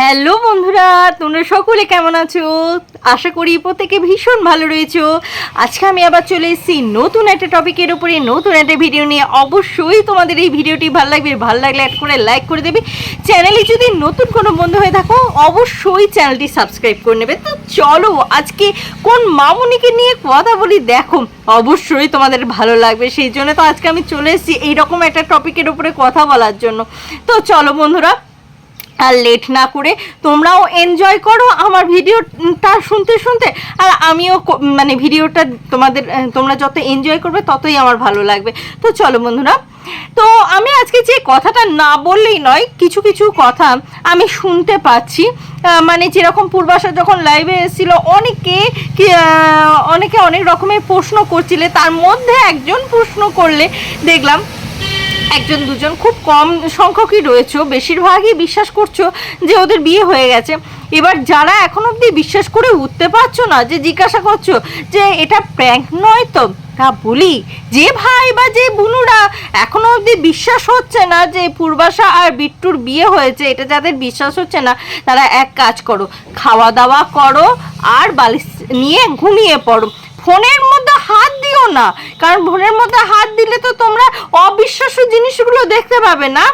Hello বন্ধুরা, তোমরা সকলে কেমন আছো? আশা করি প্রত্যেকে ভীষণ ভালো রয়েছো। আজকে আমি আবার চলে এসেছি নতুন একটা টপিকের উপরে, নতুন একটা ভিডিও নিয়ে। অবশ্যই তোমাদের এই ভিডিওটি ভালো লাগবে, ভালো লাগলে অ্যাড করে লাইক করে দেবে। চ্যানেলে যদি নতুন কোনো বন্ধু হয়ে থাকো, অবশ্যই চ্যানেলটি সাবস্ক্রাইব করে নেবে। তো চলো, আজকে কোন মামুনিকে নিয়ে কথা বলি দেখো। অবশ্যই তোমাদের ভালো লাগবে, সেই জন্য তো আজকে আমি চলে এসেছি এইরকম একটা টপিকের উপরে কথা বলার জন্য। তো চলো বন্ধুরা আর লেট না করে তোমরাও এনজয় করো আমার ভিডিওটা শুনতে শুনতে। আর আমিও মানে ভিডিওটা তোমাদের, তোমরা যত এনজয় করবে ততই আমার ভালো লাগবে। তো চলো বন্ধুরা, তো আমি আজকে যে কথাটা না বললেই নয়, কিছু কিছু কথা আমি শুনতে পাচ্ছি। মানে যেরকম পূর্বাশা যখন লাইভে এসেছিল, অনেকে অনেকে অনেক রকমের প্রশ্ন করছিলে, তার মধ্যে একজন প্রশ্ন করলে দেখলাম একজন দুজন খুব কম সংখ্যকই রয়েছে, বেশিরভাগই বিশ্বাস করছ যে ওদের বিয়ে হয়ে গেছে। এবার যারা এখন অবধি বিশ্বাস করে উঠতে পারছ না, যে জিজ্ঞাসা করছ যে এটা প্র্যাঙ্ক নয় তো, তা বলি, যে ভাই বা যে বুনুরা এখনও অবধি বিশ্বাস হচ্ছে না যে পূর্বাশা আর বিট্টুর বিয়ে হয়েছে, এটা যাদের বিশ্বাস হচ্ছে না, তারা এক কাজ করো, খাওয়া দাওয়া করো আর বালিশ নিয়ে ঘুমিয়ে পড়ো। ফোনের হাত দিও না। কারণ ভোরের মধ্যে হাত দিলে তো তোমরা অবিশ্বাস্য জিনিসগুলো দেখতে পাবে না।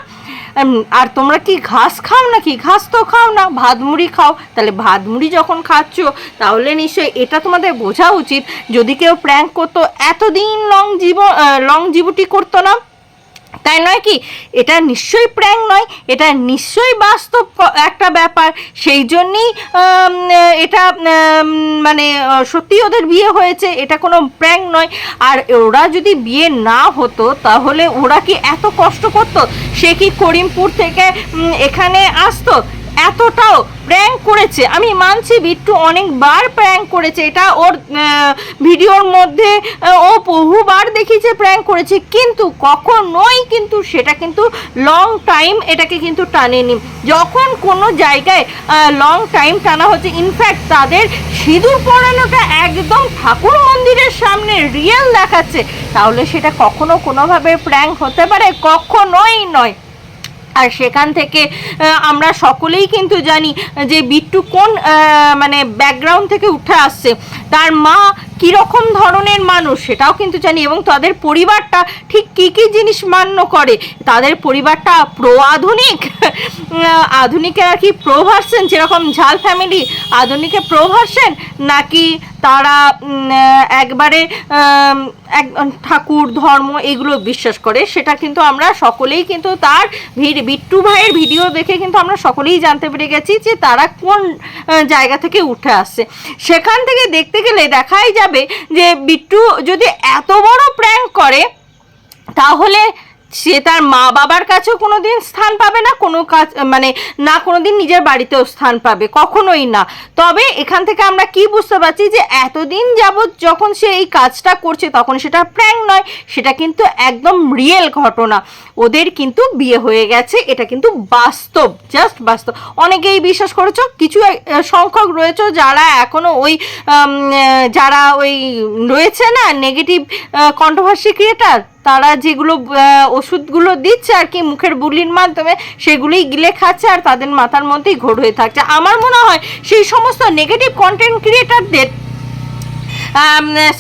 আর তোমরা কি ঘাস খাও নাকি? ঘাস তো খাও না, ভাত মুড়ি খাও। তাহলে ভাত মুড়ি যখন খাচ্ছ, তাহলে নিশ্চয়ই এটা তোমাদের বোঝা উচিত। যদি কেউ প্র্যাঙ্ক করতো, এতদিন লং জীব লং জীবটি করতো না। তাই নয় কি? এটা নিশ্চয়ই প্র্যাং নয়, এটা নিশ্চয়ই বাস্তব একটা ব্যাপার। সেই জন্যই এটা মানে সত্যি ওদের বিয়ে হয়েছে, এটা কোনো প্র্যাং নয়। আর ওরা যদি বিয়ে না হতো, তাহলে ওরা কি এত কষ্ট করতো? সে কি করিমপুর থেকে এখানে আসতো? এতটাও প্র্যাঙ্ক করেছে। আমি মানছি বিট্টু অনেকবার প্র্যাঙ্ক করেছে। এটা ওর ভিডিওর মধ্যে ও বহুবার দেখিয়েছে প্র্যাঙ্ক করেছে। কিন্তু কখনোই কিন্তু সেটা কিন্তু লং টাইম এটাকে কিন্তু টানেনি। যখন কোনো জায়গায় লং টাইম টানা হচ্ছে ইনফ্যাক্ট তাদের সিঁদুর পরানোটা একদম ঠাকুর মন্দিরের সামনে রিয়েল দেখাচ্ছে। তাহলে সেটা কখনো কোনোভাবে প্র্যাঙ্ক হতে পারে? কখনোই নয়। আর সেখান থেকে আমরা সকলেই কিন্তু জানি যে বিট্টু কোন মানে ব্যাকগ্রাউন্ড থেকে উঠে আসছে। তার মা কীরকম ধরনের মানুষ সেটাও কিন্তু জানি, এবং তাদের পরিবারটা ঠিক কী কী জিনিস মান্য করে? তাদের পরিবারটা প্রো আধুনিক আধুনিকের আর কি প্রো ভার্সেন যেরকম ঝাল ফ্যামিলি আধুনিকে প্রো ভার্সেন নাকি তারা একবারে এক, ঠাকুর, ধর্ম এগুলো বিশ্বাস করে? সেটা কিন্তু আমরা সকলেই কিন্তু তার বিট্টু ভাইয়ের ভিডিও দেখে কিন্তু আমরা সকলেই জানতে পেরে গেছি যে তারা কোন জায়গা থেকে উঠে আসছে। সেখান থেকে দেখতে গেলে দেখাই যাবে যে বিট্টু যদি এত বড় প্র্যাঙ্ক করে তাহলে সে তার মা বাবার কাছেও কোনো দিন স্থান পাবে না, কোনো কাজ মানে না কোনো দিন নিজের বাড়িতেও স্থান পাবে, কখনোই না। তবে এখান থেকে আমরা কি বুঝতে পারছি যে এতদিন যাবৎ যখন সে এই কাজটা করছে তখন সেটা প্র্যাঙ্ক নয়, সেটা কিন্তু একদম রিয়েল ঘটনা। ওদের কিন্তু বিয়ে হয়ে গেছে, এটা কিন্তু বাস্তব জাস্ট বাস্তব। অনেকেই বিশ্বাস করেছ, কিছু সংখ্যক রয়েছে যারা এখনও ওই যারা ওই রয়েছে না নেগেটিভ কন্ট্রোভার্সি ক্রিয়েটার তারা যেগুলো ওষুধগুলো দিচ্ছে আর কি মুখের বুলির মাধ্যমে, সেগুলোই গিলে খাচ্ছে আর তাদের মাথার মধ্যেই ঘোর হয়ে থাকছে। আমার মনে হয় সেই সমস্ত নেগেটিভ কন্টেন্ট ক্রিয়েটারদের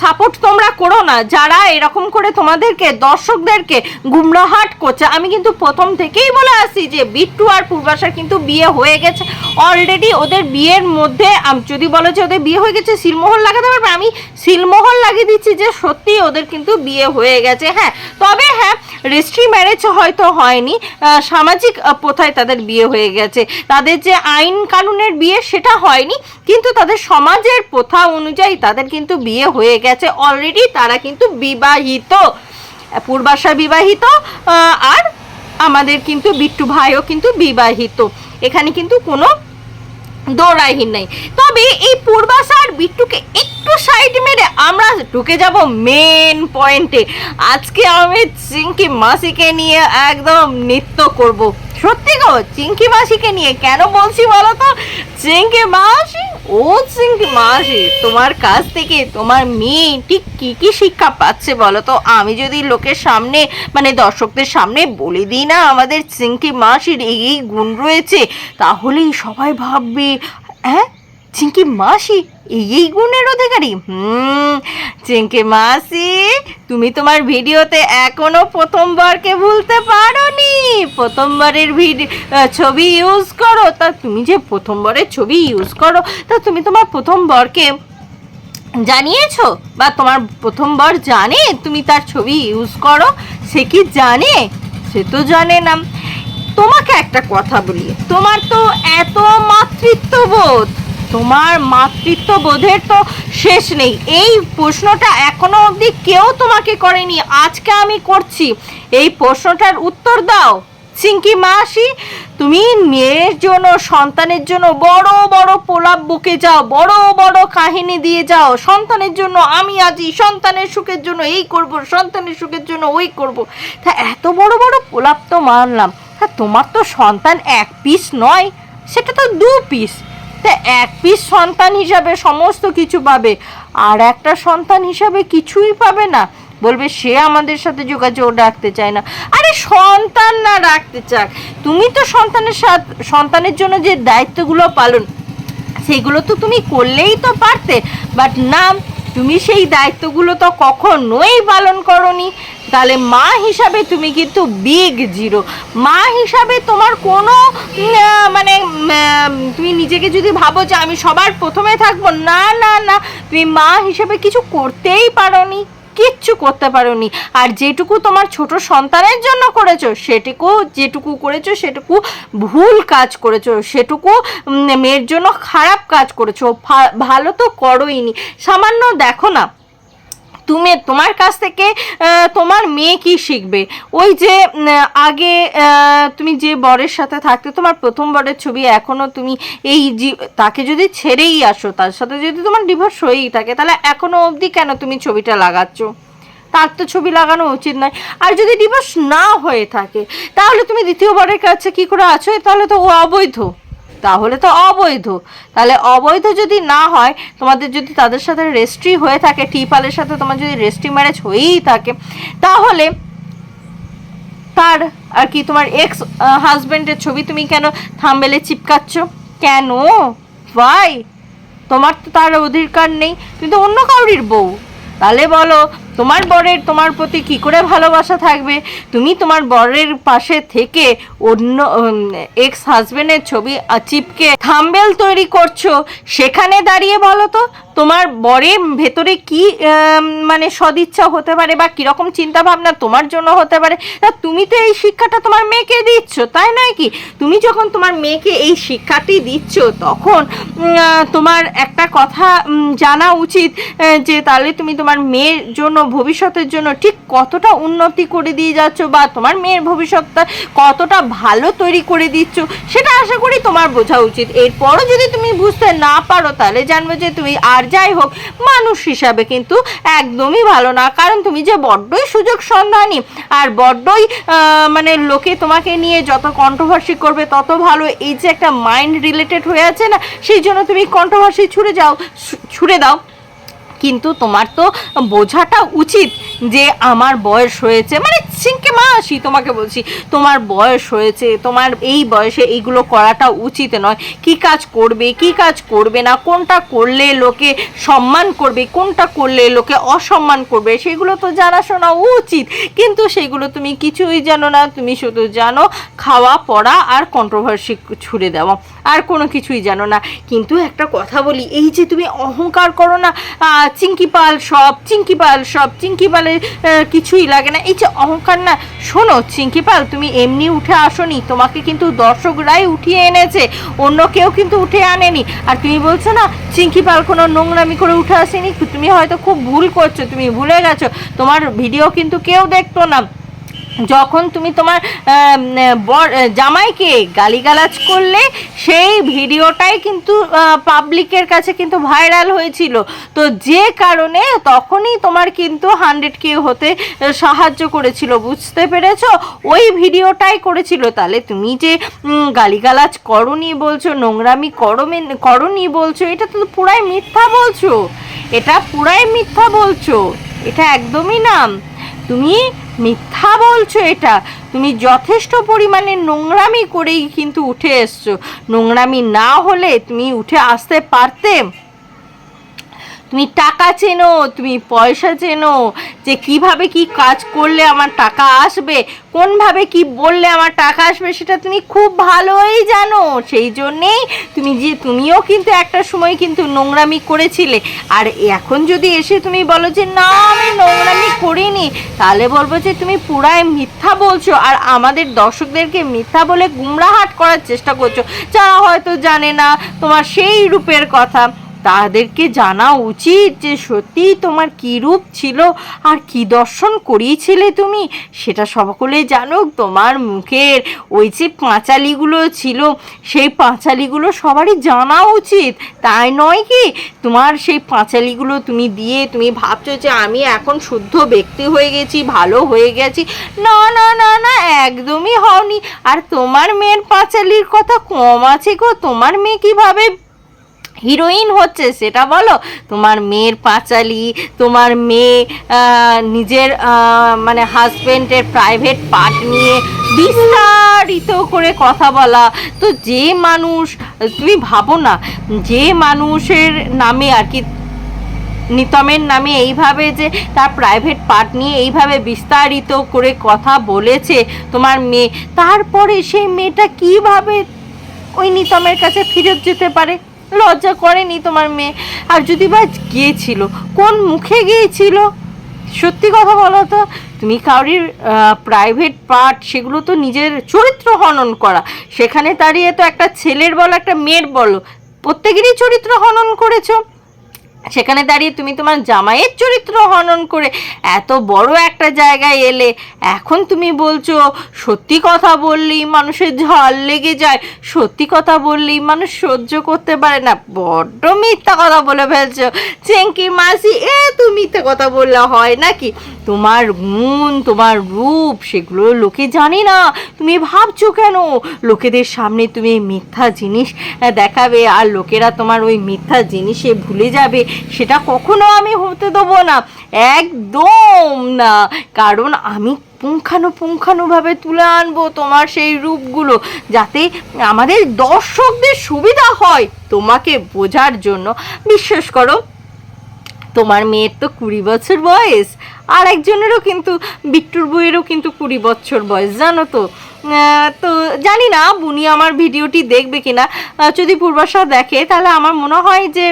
সাপোর্ট তোমরা করো না। যারা এরকম করে তোমাদেরকে, দর্শকদেরকে গুমরাহাট করছে, আমি কিন্তু প্রথম থেকেই বলে আসি যে, বিট্টু আর পূর্বাশার কিন্তু বিয়ে হয়ে গেছে। অলরেডি ওদের বিয়ের মধ্যে যদি বলো যে ওদের বিয়ে হয়ে গেছে, সিলমোহর লাগাতে পারবে? আমি সিলমোহর লাগিয়ে দিচ্ছি যে সত্যি ওদের কিন্তু বিয়ে হয়ে গেছে হ্যাঁ। তবে হ্যাঁ রেজিস্ট্রি ম্যারেজ হয়তো হয়নি। সামাজিক প্রথায় তাদের বিয়ে হয়ে গেছে। তাদের যে আইন কানুনের বিয়ে সেটা হয়নি, কিন্তু তাদের সমাজের প্রথা অনুযায়ী তাদের কিন্তু বিয়ে হয়ে গেছে। অলরেডি তারা কিন্তু বিবাহিত, পূর্বাশা বিবাহিত আর আমাদের কিন্তু বিট্টু ভাইও কিন্তু বিবাহিত। এখানে কিন্তু কোনো দৌড়াইহীন নাই। তবে এই পূর্বাশা আর বিট্টুকে একটু সাইড মেরে আমরা ঢুকে যাব মেন পয়েন্টে আজকে আমি চিঙ্কি মাসিকে নিয়ে একদম নৃত্য করব। সত্যি গো চিঙ্কি মাসিকে নিয়ে কেন বলছি বলো তো? চিঙ্কি মাসি ও চিংকি মাসি, তোমার কাছ থেকে তোমার মেয়ে ঠিক কি কি শিক্ষা পাচ্ছে বলো তো? আমি যদি লোকের সামনে মানে দর্শকদের সামনে বলে দিই না, আমাদের চিংকি মাসির এই গুণ রয়েছে, তাহলেই সবাই ভাববে হ্যাঁ চিংকি মাসি এই গুণের অধিকারী? হুম চিংকি মাসি, তুমি তোমার ভিডিওতে এখনও প্রথমবারকে ভুলতে পারোনি। প্রথমবারের ছবি ইউজ করো। তা তুমি যে প্রথমবারের ছবি ইউজ করো, তা তুমি তোমার প্রথমবারকে জানিয়েছো? বা তোমার প্রথমবার জানে তুমি তার ছবি ইউজ করো? সে কি জানে? সে তো জানে না। তোমাকে একটা কথা বলি। তোমার তো এত মাতৃত্ববোধ। তোমার মাতৃত্ব বোধের তো শেষ নেই। এই প্রশ্নটা এখনও অবধি কেউ তোমাকে করেনি। আজকে আমি করছি। এই প্রশ্নটার উত্তর দাও। চিঙ্কি মাসি, তুমি মেয়ের জন্য, সন্তানের জন্য বড় বড় প্রলাপ বুকে যাও, বড় বড় কাহিনী দিয়ে যাও। সন্তানের জন্য আমি আজি, সন্তানের সুখের জন্য এই করব, সন্তানের সুখের জন্য ওই করব। তা এত বড় বড় প্রলাপ তো মানলাম। তা তোমার তো সন্তান এক পিস নয়, সেটা তো দু পিস তা এক পিস সন্তান হিসাবে সমস্ত কিছু পাবে। আর একটা সন্তান হিসাবে কিছুই পাবে না। বলবে, সে আমাদের সাথে যোগাযোগ রাখতে চায় না। আরে, সন্তান না রাখতে চাক। তুমি তো সন্তানের সাথে, সন্তানের জন্য যে দায়িত্বগুলো পালন সেগুলো তো তুমি করলেই তো পারতে। বাট না, তুমি সেই দায়িত্বগুলো তো কখনোই পালন করনি। তাহলে মা হিসাবে তুমি কিন্তু বিগ জিরো মা হিসাবে তোমার কোনো নিজেকে যদি ভাবো যে আমি সবার প্রথমে থাকব, না না না, তুমি মা হিসেবে কিছু করতেই পারোনি, কিচ্ছু করতে পারোনি। আর যেটুকু তোমার ছোট সন্তানের জন্য করেছ, সেটুকু, যেটুকু করেছ, সেটুকু ভুল কাজ করেছ, সেটুকু মেয়ের জন্য খারাপ কাজ করেছ ভালো তো করোইনি। সামান্য দেখো না তুমি তোমার কাছ থেকে তোমার মেয়ে কি শিখবে? ওই যে আগে তুমি যে বরের সাথে থাকতে, তোমার প্রথম বরের ছবি এখনও তুমি এই তাকে যদি ছেড়েই আসো, তার সাথে যদি তোমার ডিভোর্স হয়েই থাকে, তাহলে এখনও অবধি কেন তুমি ছবিটা লাগাচ্ছ? তার তো ছবি লাগানো উচিত নয়। আর যদি ডিভোর্স না হয়ে থাকে, তাহলে তুমি দ্বিতীয়বারের কাছে কি করে আছো? তাহলে তো ও অবৈধ। তাহলে তো অবৈধ। তাহলে অবৈধ যদি না হয়, তোমাদের যদি তাদের সাথে রেস্ট্রি হয়ে থাকে টিপালের সাথে তোমার যদি রেস্ট্রি ম্যারেজ হয়েই থাকে, তাহলে তার আর কি তোমার এক্স হাজবেন্ডের ছবি তুমি কেন থামবেলে চিপকাচ্ছ? কেন? ভাই তোমার তো তার অধিকার নেই তুমি তো অন্য কাউরির বউ। তাহলে বলো তোমার বরের তোমার প্রতি কি করে ভালোবাসা থাকবে? তুমি তোমার বরের পাশে থেকে অন্য এক্স হাজবেন্ডের ছবি চিপকে থাম্বেল তৈরি করছ। সেখানে দাঁড়িয়ে বলো তো, তোমার বরের ভেতরে কি মানে সদিচ্ছা হতে পারে বা কীরকম চিন্তা ভাবনা তোমার জন্য হতে পারে? তা তুমি তো এই শিক্ষাটা তোমার মেয়েকে দিচ্ছ, তাই নয় কি? তুমি যখন তোমার মেয়েকে এই শিক্ষাটি দিচ্ছ, তখন তোমার একটা কথা জানা উচিত যে তাহলে তুমি তোমার মেয়ের জন্য ভবিষ্যতের জন্য ঠিক কতটা উন্নতি করে দিয়ে যাচ্ছ বা তোমার মেয়ের ভবিষ্যৎটা কতটা ভালো তৈরি করে দিচ্ছ, সেটা আশা করি তোমার বোঝা উচিত। এরপরও যদি তুমি বুঝতে না পারো, তাহলে জানবে যে তুমি আর যাই হোক, মানুষ হিসাবে কিন্তু একদমই ভালো না। কারণ তুমি যে বড্ডই সুযোগ সন্ধানী আর বড্ডই মানে লোকে তোমাকে নিয়ে যত কন্ট্রোভার্সি করবে, তত ভালো এই যে একটা মাইন্ড রিলেটেড হয়ে আছে না, সেই জন্য তুমি কন্ট্রোভার্সি ছুড়ে যাও ছুড়ে দাও। কিন্তু তোমার তো বোঝাটা উচিত। যে আমার বয়স হয়েছে মানে সিংকে মাসি তোমাকে বলছি তোমার বয়স হয়েছে তোমার এই বয়সে এইগুলো করাটা উচিত নয়। কি কাজ করবে কি কাজ করবে না কোনটা করলে লোকে সম্মান করবে কোনটা করলে লোকে অসম্মান করবে সেগুলো তো জানাশোনা উচিত। কিন্তু সেগুলো তুমি কিছুই জানো না তুমি শুধু জানো খাওয়া পড়া আর কন্ট্রোভার্সি ছুড়ে দেওয়া আর কোনো কিছুই জানো না। কিন্তু একটা কথা বলি এই যে তুমি অহংকার করো না আহ, চিঙ্কি পাল সব চিঙ্কি পাল সব চিঙ্কি পালের আহ, কিছুই লাগে না। এই যে অহংকার না শোনো চিঙ্কিপাল তুমি এমনি উঠে আসোনি তোমাকে কিন্তু দর্শকরাই উঠিয়ে এনেছে অন্য কেউ কিন্তু উঠে আনেনি। আর তুমি বলছো না চিঙ্কিপাল কোনো নোংরামি করে উঠে আসেনি তুমি হয়তো খুব ভুল করছ তুমি ভুলে গেছো তোমার ভিডিও কিন্তু কেউ দেখতো না। যখন তুমি তোমার বর জামাইকে গালিগালাজ করলে, সেই ভিডিওটাই কিন্তু পাবলিকের কাছে কিন্তু ভাইরাল হয়েছিল। তো যে কারণে তখনই তোমার কিন্তু হান্ড্রেড কে হতে সাহায্য করেছিল। বুঝতে পেরেছ? ওই ভিডিওটাই করেছিল। তাহলে তুমি যে গালিগালাজ করনি বলছো, নোংরামি করমে, করনি বলছো, এটা তো পুরাই মিথ্যা বলছো। এটা পুরাই মিথ্যা বলছো। এটা একদমই না। তুমি মিথ্যা বলছো এটা। তুমি যথেষ্ট পরিমাণে নোংরামি করেই কিন্তু উঠে এসছো। নোংরামি না হলে তুমি উঠে আসতে পারতে। তুমি টাকা চেনো, তুমি পয়সা চেনো, যে কীভাবে কি কাজ করলে আমার টাকা আসবে, কোনভাবে কি বললে আমার টাকা আসবে সেটা তুমি খুব ভালোই জানো। সেই জন্যেই তুমি যে, তুমিও কিন্তু একটা সময় কিন্তু নোংরামি করেছিলে। আর এখন যদি এসে তুমি বলো যে, না, আমি নোংরামি তাহলে বলব যে তুমি পুরাই মিথ্যা বলছো আর আমাদের দর্শকদেরকে মিথ্যা বলে গুমরাহাট করার চেষ্টা করছ। যারা হয়তো জানে না তোমার সেই রূপের কথা। তাদেরকে জানা উচিত যে সত্যি তোমার কী রূপ ছিল আর কি দর্শন করিয়েছিলে তুমি? সেটা সকলে জানুক। তোমার মুখের ওই যে পাঁচালিগুলো ছিল, সেই পাঁচালিগুলো সবারই জানা উচিত। তাই নয় কি? তোমার সেই পাঁচালিগুলো তুমি দিয়ে তুমি ভাবছ যে আমি এখন শুদ্ধ ব্যক্তি হয়ে গেছি, ভালো হয়ে গেছি। না না না না, একদমই হওনি। আর তোমার মেয়ের পাঁচালির কথা কম আছে গো। তোমার মেয়ে কীভাবে হিরোইন হচ্ছে, সেটা বলো? তোমার মেয়ের পাঁচালি, তোমার মেয়ে নিজের মানে হাজবেন্ডের প্রাইভেট পার্ট নিয়ে বিস্তারিত করে কথা বলা। তো যে মানুষ, তুমি ভাবো না, যে মানুষের নামে আর কি, নিতমের নামে এইভাবে যে তার প্রাইভেট পার্ট নিয়ে এইভাবে বিস্তারিত করে কথা বলেছে তোমার মেয়ে, তারপরে সেই মেয়েটা কীভাবে ওই নিতমের কাছে ফিরত যেতে পারে? লজ্জা করেনি তোমার মেয়ে? আর যদি বা গিয়েছিল, কোন মুখে গিয়েছিল? সত্যি কথা বলো তো, তুমি কাউরির প্রাইভেট পার্ট সেগুলো তো নিজের চরিত্র হনন করা। সেখানে দাঁড়িয়ে তো একটা ছেলের বলো, একটা মেয়ের বলো, প্রত্যেকেরই চরিত্র হনন করেছ। সেখানে দাঁড়িয়ে তুমি তোমার জামাইয়ের চরিত্র হনন করে এত বড় একটা জায়গায় এলে, এখন তুমি বলছো, সত্যি কথা বললেই মানুষের ঝাল লেগে যায়, সত্যি কথা বললেই মানুষ সহ্য করতে পারে না, বড্ড মিথ্যা কথা বলে ফেলছো। চেঙ্কি মাসি, এ তুমি মিথ্যা কথা বললে হয় নাকি? তোমার গুণ, তোমার রূপ, সেগুলো লোকে জানে না। তুমি ভাবছ কেন? লোকেদের সামনে তুমি মিথ্যা জিনিস দেখাবে, আর লোকেরা তোমার ওই মিথ্যা জিনিসে ভুলে যাবে। সেটা কখনো আমি হতে দেবো না, একদম না। কারণ আমি পুঙ্খানুপুঙ্খানুভাবে তুলে আনব তোমার সেই রূপগুলো, যাতে আমাদের দর্শকদের সুবিধা হয় তোমাকে বোঝার জন্য। বিশ্বাস করো, তোমার মেয়ের তো কুড়ি বছর বয়স, আর একজনেরও কিন্তু, বিট্টুর বইয়েরও কিন্তু কুড়ি বছর বয়স, জানো তো? তো জানি না বুনি আমার ভিডিওটি দেখবে কিনা। যদি পূর্বাশা দেখে, তাহলে আমার মনে হয় যে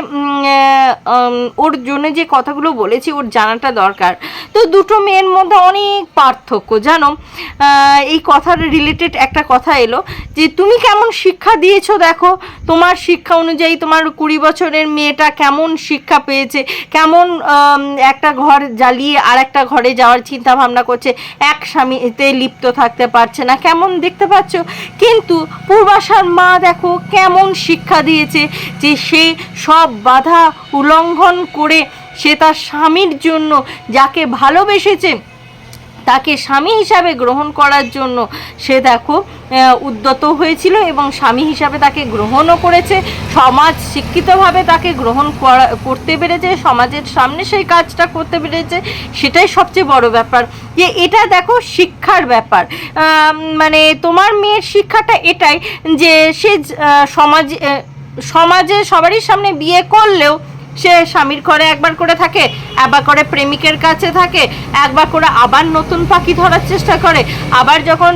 ওর জন্য যে কথাগুলো বলেছি, ওর জানাটা দরকার। তো দুটো মেয়ের মধ্যে অনেক পার্থক্য, জানো? এই কথার রিলেটেড একটা কথা এলো, যে তুমি কেমন শিক্ষা দিয়েছ দেখো? তোমার শিক্ষা অনুযায়ী তোমার কুড়ি বছরের মেয়েটা কেমন শিক্ষা পেয়েছে? কেমন একটা ঘর জ্বালিয়ে আর একটা ঘরে যাওয়ার চিন্তা ভাবনা করছে? এক স্বামীতে লিপ্ত থাকতে পারছে না। কেমন দেখতে পাচ্ছ, কিন্তু পূর্বাশার মা দেখো কেমন শিক্ষা দিয়েছে যে সে সব বাধা উলঙ্ঘন করে সে তার স্বামীর জন্য যাকে ভালোবেসেছে তাকে স্বামী হিসাবে গ্রহণ করার জন্য সে দেখো উদ্যত হয়েছিল এবং স্বামী হিসাবে তাকে গ্রহণও করেছে। সমাজ শিক্ষিতভাবে তাকে গ্রহণ করা, করতে পেরেছে, সমাজের সামনে সেই কাজটা করতে পেরেছে, সেটাই সবচেয়ে বড় ব্যাপার। যে এটা দেখো শিক্ষার ব্যাপার। মানে তোমার মেয়ের শিক্ষাটা এটাই যে সে সমাজ সমাজে সবারই সামনে বিয়ে করলেও সে স্বামীর ঘরে একবার করে থাকে, একবার করে প্রেমিকের কাছে থাকে, একবার করে আবার নতুন পাখি ধরার চেষ্টা করে। আবার যখন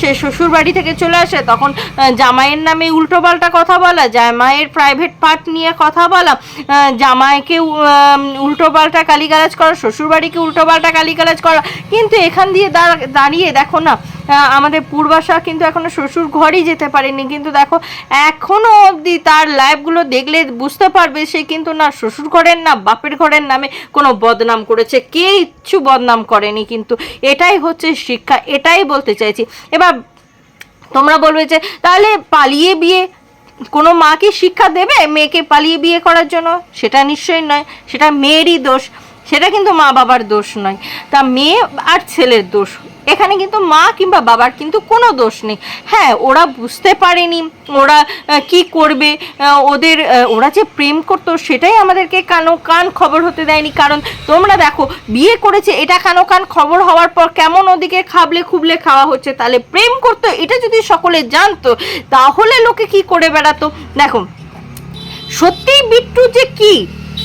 সে শ্বশুর বাড়ি থেকে চলে আসে, তখন জামাইয়ের নামে উল্টোপাল্টা কথা বলা, জামাইয়ের প্রাইভেট পার্ট নিয়ে কথা বলা জামাইকে উল্টোপাল্টা গালিগালাজ করা শ্বশুর বাড়িকে উল্টোপাল্টা গালিগালাজ করা। কিন্তু এখান দিয়ে দাঁড়া- দাঁড়িয়ে দেখো না আমাদের পূর্বাশা কিন্তু এখনও শ্বশুর ঘরই যেতে পারেনি। কিন্তু দেখো, এখনও অবধি তার লাইভগুলো দেখলে বুঝতে পারবে সে কিন্তু না শ্বশুর ঘরের না, বাপের ঘরের নামে কোনো বদনাম করেছে। কিচ্ছু বদনাম করেনি কিন্তু। এটাই হচ্ছে শিক্ষা, এটাই বলতে চাইছি। এবার তোমরা বলবে যে, তাহলে পালিয়ে বিয়ে কোনো মা কি শিক্ষা দেবে মেয়েকে পালিয়ে বিয়ে করার জন্য? সেটা নিশ্চয়ই নয়। সেটা মেয়েরই দোষ। সেটা কিন্তু মা বাবার দোষ নয়। তা মেয়ে আর ছেলের দোষ এখানে কিন্তু মা কিংবা বাবার কিন্তু কোনো দোষ নেই। হ্যাঁ ওরা বুঝতে পারেনি, ওরা কি করবে ওদের ওরা যে প্রেম করতো সেটাই আমাদেরকে কানো কান খবর হতে দেয়নি। কারণ তোমরা দেখো, বিয়ে করেছে এটা কানো কান খবর হওয়ার পর কেমন ওদিকে খাবলে খুবলে খাওয়া হচ্ছে, তাহলে প্রেম করতো, এটা যদি সকলে জানতো, তাহলে লোকে কি করে বেড়াতো? দেখো, সত্যিই বিট্টু যে কি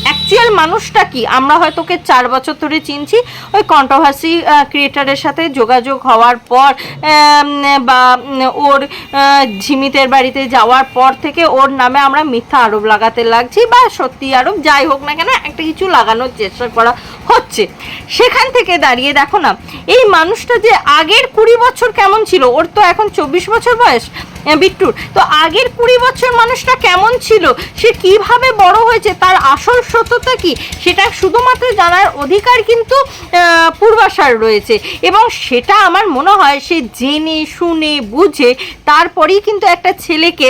অ্যাকচুয়াল মানুষটা কি? আমরা হয়তো ওকে চার বছর ধরে চিনছি। ওই কন্ট্রোভার্সি ক্রিয়েটারের সাথে যোগাযোগ হওয়ার পর বা ওর ঝিমিতের বাড়িতে যাওয়ার পর থেকে ওর নামে আমরা মিথ্যা আরোপ লাগাতে লাগছি বা সত্যি আরোপ, যাই হোক না কেন, একটা কিছু লাগানোর চেষ্টা করা হচ্ছে। সেখান থেকে দাঁড়িয়ে দেখো না, এই মানুষটা যে আগের কুড়ি বছর কেমন ছিল? ওর তো এখন চব্বিশ বছর বয়স বিট্টুর। তো আগের কুড়ি বছর মানুষটা কেমন ছিল? সে কীভাবে বড় হয়েছে? তার আসল সত্যতা কি? সেটা শুধুমাত্র জানার অধিকার কিন্তু পূর্বাশার রয়েছে। এবং সেটা আমার মনে হয় সে জেনে, শুনে, বুঝে তারপরেই কিন্তু একটা ছেলেকে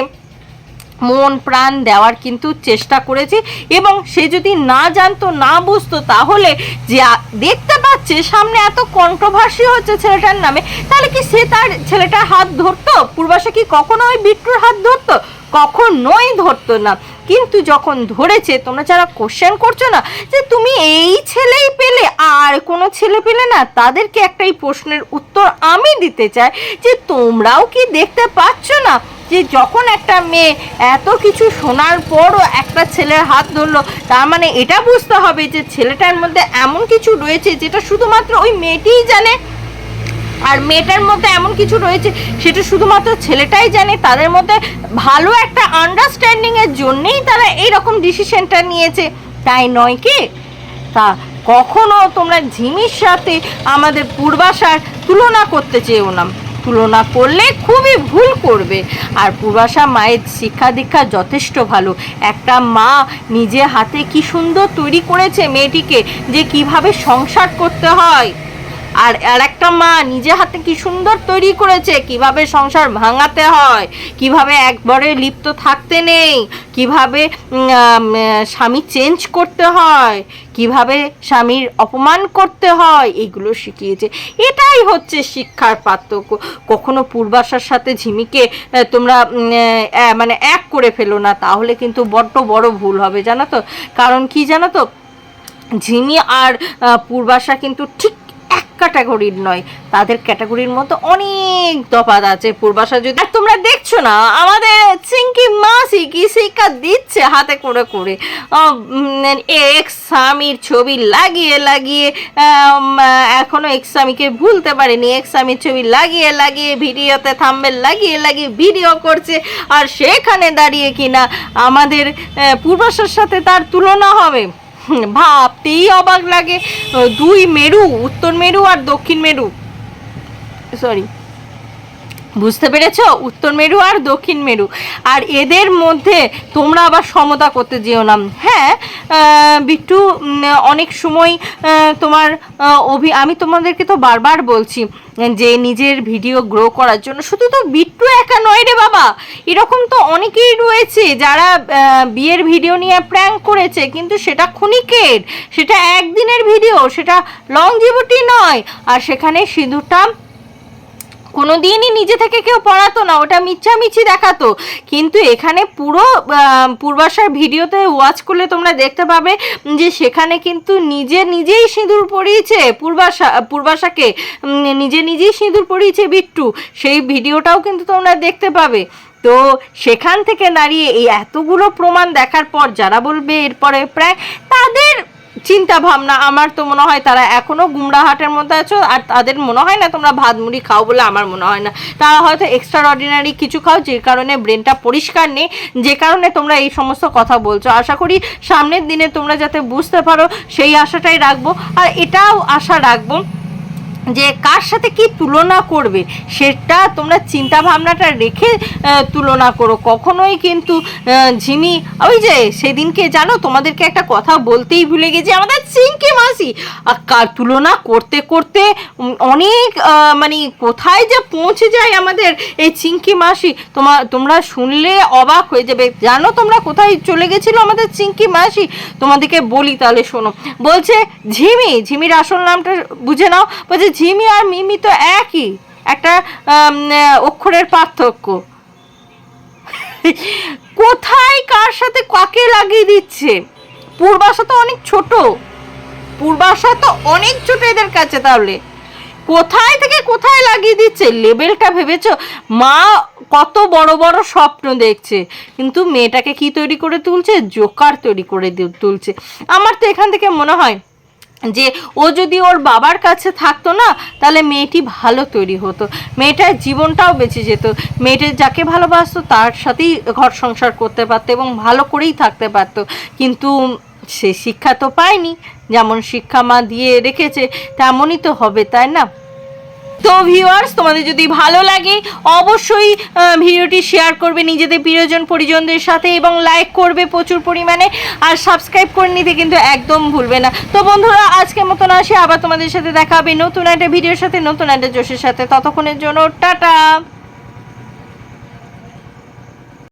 মন, প্রাণ দেওয়ার কিন্তু চেষ্টা করেছে। এবং সে যদি না জানতো, না বুঝতো, তাহলে যে দেখতে পাচ্ছে, সামনে এত কন্ট্রোভার্সি হচ্ছে ছেলেটার নামে, তাহলে কি সে তার ছেলেটার হাত ধরতো? পূর্বাশা কি কখনো ওই বিট্টুর হাত ধরতো? কখনোই ধরতো না। কিন্তু যখন ধরেছে, তোমরা যারা কোশ্চেন করছ না, যে তুমি এই ছেলেই পেলে, আর কোনো ছেলে পেলে না, তাদেরকে একটাই প্রশ্নের উত্তর আমি দিতে চাই, যে তোমরাও কি দেখতে পাচ্ছ না, যে যখন একটা মেয়ে এত কিছু শোনার পরও একটা ছেলের হাত ধরলো, তার মানে এটা বুঝতে হবে যে ছেলেটার মধ্যে এমন কিছু রয়েছে যেটা শুধুমাত্র ওই মেয়েটিই জানে। আর মেয়েটার মধ্যে এমন কিছু রয়েছে, সেটা শুধুমাত্র ছেলেটাই জানে, তাদের মধ্যে ভালো একটা আন্ডারস্ট্যান্ডিং এর জন্যেই তারা এই রকম ডিসিশনটা নিয়েছে। তাই নয় কি? তা কখনো তোমরা ঝিমির সাথে আমাদের পূর্বাশার তুলনা করতে চেয়েও না। তুলনা করলে খুবই ভুল করবে। আর পূর্বাশা মায়ের শিক্ষা দীক্ষা যথেষ্ট ভালো। একটা মা নিজে হাতে কি সুন্দর তৈরি করেছে মেয়েটিকে, যে কীভাবে সংসার করতে হয়। আর আর একটা মা নিজে হাতে কি সুন্দর তৈরি করেছে, কীভাবে সংসার ভাঙাতে হয়, কীভাবে একবারে লিপ্ত থাকতে নেই, কীভাবে স্বামী চেঞ্জ করতে হয়, কীভাবে স্বামীর অপমান করতে হয়, এগুলো শিখিয়েছে। এটাই হচ্ছে শিক্ষার পার্থক্য। কখনো পূর্বাশার সাথে ঝিমিকে তোমরা মানে এক করে ফেলো না, তাহলে কিন্তু বড্ড বড় ভুল হবে, জানো তো? কারণ কি জানো তো? ঝিমি আর পূর্বাশা কিন্তু ঠিক ক্যাটাগরির নয়। তাদের ক্যাটাগরির মতো অনেক তফাৎ আছে। পূর্বাশা যদি আর তোমরা দেখছ না? আমাদের চিঙ্কি মাসি কি শিক্ষা দিচ্ছে হাতে করে করে। এক্স স্বামীর ছবি লাগিয়ে লাগিয়ে আম, আহ, এখনও এক্স স্বামীকে ভুলতে পারেনি। এক্স স্বামীর ছবি লাগিয়ে লাগিয়ে ভিডিওতে থাম্বেল লাগিয়ে লাগিয়ে ভিডিও করছে। আর সেখানে দাঁড়িয়ে কিনা আমাদের পূর্বাশার সাথে তার তুলনা হবে? ভাবতেই অবাক লাগে। দুই মেরু উত্তর মেরু আর দক্ষিণ মেরু। সরি বুঝতে পেরেছ? উত্তর মেরু আর দক্ষিণ মেরু। আর এদের মধ্যে তোমরা আবার সমতা করতে যেও না। হ্যাঁ বিট্টু অনেক সময় তোমার অভি, আমি তোমাদেরকে তো বারবার বলছি যে নিজের ভিডিও গ্রো করার জন্য। শুধু তো বিট্টু একা নয় রে বাবা। এরকম তো অনেকেই রয়েছে যারা বিয়ের ভিডিও নিয়ে প্র্যাঙ্ক করেছে। কিন্তু সেটা ক্ষণিকের, সেটা একদিনের ভিডিও, সেটা লং লংজিভিটি নয়। আর সেখানে সিঁদুরটা কোনো দিনই নিজে থেকে কেউ পড়াতো না, ওটা মিচ্ছামিছি দেখাতো। কিন্তু এখানে পুরো পূর্বাশার ভিডিওতে ওয়াচ করলে তোমরা দেখতে পাবে যে সেখানে কিন্তু নিজে নিজেই সিঁদুর পরিয়েছে পূর্বাশা, পূর্বাশাকে। নিজে নিজেই সিঁদুর পরিয়েছে বিট্টু, সেই ভিডিওটাও কিন্তু তোমরা দেখতে পাবে। তো সেখান থেকে দাঁড়িয়ে এই এতগুলো প্রমাণ দেখার পর যারা বলবে এরপরে প্রায় চিন্তা ভাবনা আমার তো মনে হয় তারা এখনও গুমরাহাটের মধ্যে আছো, আর তাদের মনে হয় না তোমরা ভাত মুড়ি খাও বলে আমার মনে হয় না। তারা হয়তো এক্সট্রা অর্ডিনারি কিছু খাও, যে কারণে ব্রেনটা পরিষ্কার নেই, যে কারণে তোমরা এই সমস্ত কথা বলছো। আশা করি সামনের দিনে তোমরা যাতে বুঝতে পারো, সেই আশাটাই রাখব। আর এটাও আশা রাখব যে কার সাথে কি তুলনা করবে, সেটা তোমরা চিন্তা ভাবনাটা রেখে তুলনা করো। কখনোই কিন্তু ঝিমি, ওই যে সেদিনকে জানো, তোমাদেরকে একটা কথা বলতেই ভুলে গেছি, আমাদের চিংকি মাসি। কার তুলনা করতে করতে অনেক মানে কোথায় যে পৌঁছে যায় আমাদের এই চিংকি মাসি তোমার তোমরা শুনলে অবাক হয়ে যাবে। জানো তোমরা কোথায় চলে গেছিল আমাদের চিংকি মাসি? তোমাদেরকে বলি তাহলে শোনো। বলছে, ঝিমি, ঝিমির আসল নামটা বুঝে নাও। বলছে ঝিমি আর মিমি তো একই। একটা অক্ষরের পার্থক্য। কোথায় কার সাথে কাকে লাগিয়ে দিচ্ছে? পূর্বাশা তো অনেক ছোট। পূর্বাশা তো অনেক ছোট এদের কাছে তাহলে। কোথায় থেকে কোথায় লাগিয়ে দিচ্ছে? লেবেলটা ভেবেছো? মা কত বড় বড় স্বপ্ন দেখছে। কিন্তু মেয়েটাকে কি তৈরি করে তুলছে? জোকার তৈরি করে তুলছে। আমার তো এখান থেকে মনে হয় যে ও যদি ওর বাবার কাছে থাকতো না, তাহলে মেয়েটি ভালো তৈরি হতো। মেয়েটার জীবনটাও বেঁচে যেত। মেয়েটা যাকে ভালোবাসতো, তার সাথেই ঘর সংসার করতে পারতো এবং ভালো করেই থাকতে পারতো। কিন্তু সে শিক্ষা তো পায়নি। যেমন শিক্ষা মা দিয়ে রেখেছে, তেমনই তো হবে, তাই না? তো ভিউয়ার্স তোমাদের যদি ভালো লাগে, অবশ্যই ভিডিওটি শেয়ার করবে নিজেদের প্রিয়জন পরিজনদের সাথে এবং লাইক করবে প্রচুর পরিমাণে। আর সাবস্ক্রাইব করে নিতে কিন্তু একদম ভুলবে না। তো বন্ধুরা আজকে মতন আসে, আবার তোমাদের সাথে দেখাবে নতুন একটা ভিডিওর সাথে, নতুন একটা জোশের সাথে। ততক্ষণের জন্য টাটা!